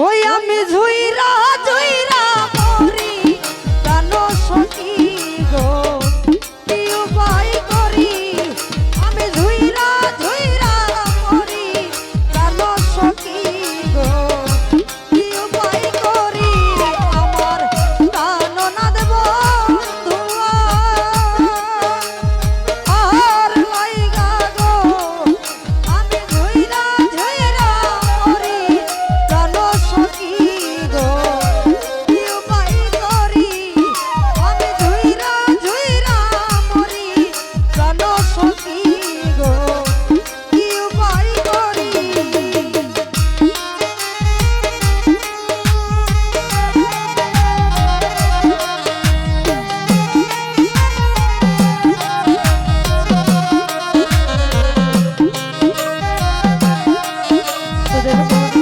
ওই আমি ঝুইরা Thank you.